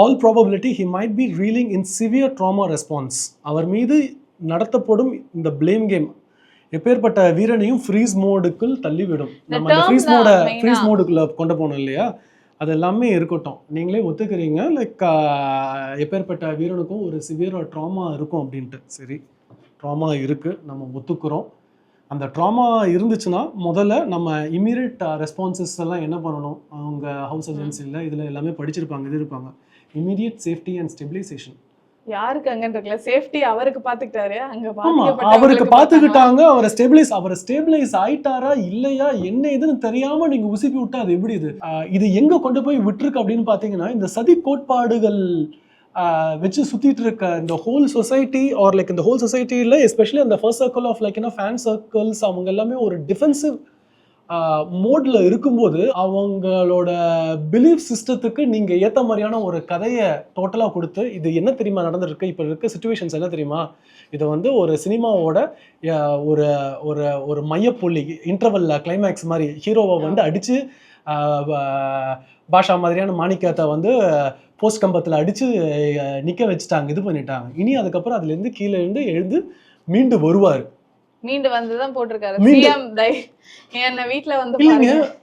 All probability he might be reeling in severe trauma response அவர் மீது நடத்தப்படும் இந்த blame game எப்பேற்பட்ட வீரனையும் ஃப்ரீஸ் மோடுக்குள் தள்ளிவிடும். நம்ம அந்த ஃப்ரீஸ் மோட. ஃப்ரீஸ் மோடுக்குள்ள கொண்டு போகணும் இல்லையா? அது எல்லாமே இருக்கட்டும். நீங்களே ஒத்துக்கிறீங்க லைக் எப்பேற்பட்ட வீரனுக்கும் ஒரு சிவியர் ட்ராமா இருக்கும் அப்படின்ட்டு. சரி ட்ராமா இருக்குது நம்ம ஒத்துக்கிறோம். அந்த ட்ராமா இருந்துச்சுன்னா முதல்ல நம்ம இமீடியட் ரெஸ்பான்சஸ் எல்லாம் என்ன பண்ணணும்? அவங்க ஹவுஸ் ஏஜென்சியில் இதில் எல்லாமே படிச்சிருப்பாங்க இது இருப்பாங்க இமீடியட் சேஃப்டி அண்ட் ஸ்டெபிலைசேஷன் யாருக்கு இருக்குல்ல சேஃப்டி அவருக்கு பாத்துக்கிட்டாரு. அங்க அவருக்கு. பார்த்துக்கிட்டாங்க அவரை ஸ்டெபிலைஸ் அவரை ஸ்டெபிலைஸ் ஆயிட்டாரா இல்லையா என்ன இதுன்னு தெரியாம நீங்க உசுப்பி விட்டா அது எப்படி இது? இது எங்க கொண்டு போய் விட்டுருக்கு அப்படின்னு பாத்தீங்கன்னா இந்த சதி கோட்பாடுகள் வச்சு சுத்திட்டு இருக்க இந்த ஹோல் சொசைட்டி ஆர் லைக் இந்த ஹோல் சொசைட்டியில் எஸ்பெஷலி அந்த first circle of like fan circles அவங்க எல்லாமே ஒரு டிஃபென்சிவ் மோட்ல இருக்கும்போது அவங்களோட பிலீஃப் சிஸ்டத்துக்கு நீங்க ஏத்த மாதிரியான ஒரு கதையை டோட்டலா கொடுத்து இது என்ன தெரியுமா நடந்திருக்கு? இப்போ இருக்க சுச்சுவேஷன்ஸ் என்ன தெரியுமா? இது வந்து ஒரு சினிமாவோட ஒரு ஒரு ஒரு மையப்புள்ளி இன்டர்வல்ல கிளைமேக்ஸ் மாதிரி ஹீரோவை வந்து ப- பாஷா மாதிரியான மாணிக்கத்தை வந்து போஸ்ட் கம்பத்தில் அடிச்சு அஹ், நிக்க வச்சுட்டாங்க இது பண்ணிட்டாங்க. இனி அதுக்கப்புறம் அதுல இருந்து கீழே இருந்து எழுந்து மீண்டு வருவார். மீண்டு வந்துதான் போட்டிருக்காரு. சிஎம் தை என்ன வீட்ல வந்து இல்லைங்க.